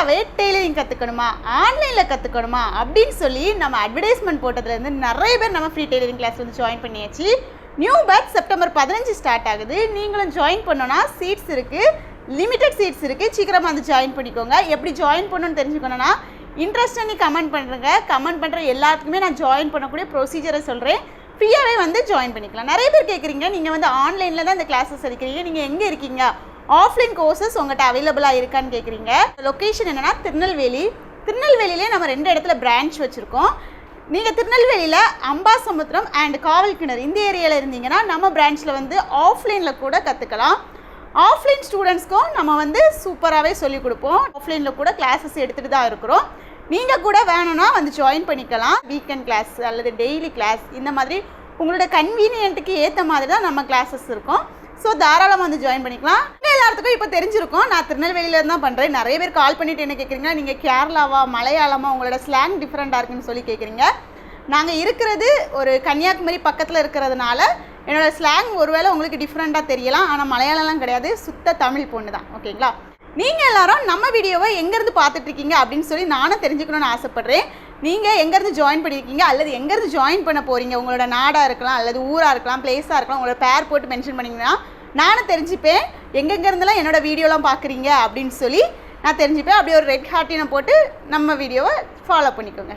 ஃப்ரீயாகவே டெய்லரிங் கற்றுக்கணுமா ஆன்லைனில் கற்றுக்கணுமா அப்படின்னு சொல்லி நம்ம அட்வர்டைஸ்மெண்ட் போட்டதுலேருந்து நிறைய பேர் நம்ம ஃப்ரீ டெய்லரிங் கிளாஸ் வந்து ஜாயின் பண்ணியாச்சு. நியூ பேட்ச் செப்டம்பர் பதினஞ்சு ஸ்டார்ட் ஆகுது. நீங்களும் ஜாயின் பண்ணோன்னா சீட்ஸ் இருக்குது லிமிட்டட் சீட்ஸ் இருக்குது சீக்கிரமாக வந்து ஜாயின் பண்ணிக்கோங்க. எப்படி ஜாயின் பண்ணணும்னு தெரிஞ்சுக்கணும்னா இன்ட்ரெஸ்ட் நீ கமெண்ட் பண்ணுறங்க கமெண்ட் பண்ணுற எல்லாத்துக்குமே நான் ஜாயின் பண்ணக்கூடிய ப்ரொசீஜரை சொல்கிறேன் ஃப்ரீயாகவே வந்து ஜாயின் பண்ணிக்கலாம். நிறைய பேர் கேட்குறீங்க நீங்கள் வந்து ஆன்லைனில் தான் இந்த கிளாஸஸ் எடுக்கிறீங்க. நீங்கள் எங்கே இருக்கீங்க? ஆஃப்லைன் கோர்சஸ் உங்கள்கிட்ட அவைலபிளாக இருக்கான்னு கேட்குறீங்க லொக்கேஷன் என்னென்னா திருநெல்வேலி. திருநெல்வேலியிலே நம்ம ரெண்டு இடத்துல பிரான்ச் வச்சுருக்கோம். நீங்கள் திருநெல்வேலியில் அம்பாசமுத்திரம் அண்ட் காவல் கிணறு இந்த ஏரியாவில் இருந்தீங்கன்னா நம்ம பிரான்ச்சில் வந்து ஆஃப்லைனில் கூட கற்றுக்கலாம் ஆஃப்லைன் ஸ்டூடெண்ட்ஸ்க்கும் நம்ம வந்து சூப்பராகவே சொல்லிக் கொடுப்போம். ஆஃப்லைனில் கூட கிளாஸஸ் எடுத்துகிட்டு தான் இருக்கிறோம். நீங்கள் கூட வேணும்னா வந்து ஜாயின் பண்ணிக்கலாம். வீக்கெண்ட் கிளாஸ் அல்லது டெய்லி கிளாஸ் இந்த மாதிரி உங்களோட கன்வீனியன்ட்டுக்கு ஏற்ற மாதிரி தான் நம்ம கிளாஸஸ் இருக்கும். ஸோ தாராளமாக வந்து ஜாயின் பண்ணிக்கலாம். எல்லாத்துக்கும் இப்போ தெரிஞ்சிருக்கும். நான் திருநெல்வேலியில தான் பண்ணுறேன் நிறைய பேர் கால் பண்ணிட்டு என்ன கேட்குறீங்க நீங்கள் கேரளாவா மலையாளமா உங்களோட ஸ்லாங் டிஃப்ரெண்ட்டாக இருக்குன்னு சொல்லி கேட்குறீங்க நாங்கள் இருக்கிறது ஒரு கன்னியாகுமரி பக்கத்தில் இருக்கிறதுனால என்னோட ஸ்லாங் ஒருவேளை உங்களுக்கு டிஃப்ரெண்ட்டாக தெரியலாம். ஆனால் மலையாளம்லாம் கிடையாது. சுத்த தமிழ் பொண்ணு தான் ஓகேங்களா? நீங்கள் எல்லாரும் நம்ம வீடியோவை எங்கேருந்து பார்த்துட்ருக்கீங்க அப்படின்னு சொல்லி நானும் தெரிஞ்சுக்கணும்னு ஆசைப்பட்றேன். நீங்கள் எங்கேருந்து ஜாயின் பண்ணியிருக்கீங்க? அல்லது எங்கேருந்து ஜாயின் பண்ண போகிறீங்க உங்களோட நாடாக இருக்கலாம் அல்லது ஊராக இருக்கலாம் பிளேஸாக இருக்கலாம் உங்களோட பேர் போட்டு மென்ஷன் பண்ணிங்கன்னா நானும் தெரிஞ்சுப்பேன். எங்கெங்கேருந்துலாம் என்னோட வீடியோலாம் பார்க்குறீங்க அப்படின்னு சொல்லி நான் தெரிஞ்சுப்பேன். அப்படியே ஒரு ரெட் ஹார்ட்டினை போட்டு நம்ம வீடியோவை ஃபாலோ பண்ணிக்கோங்க.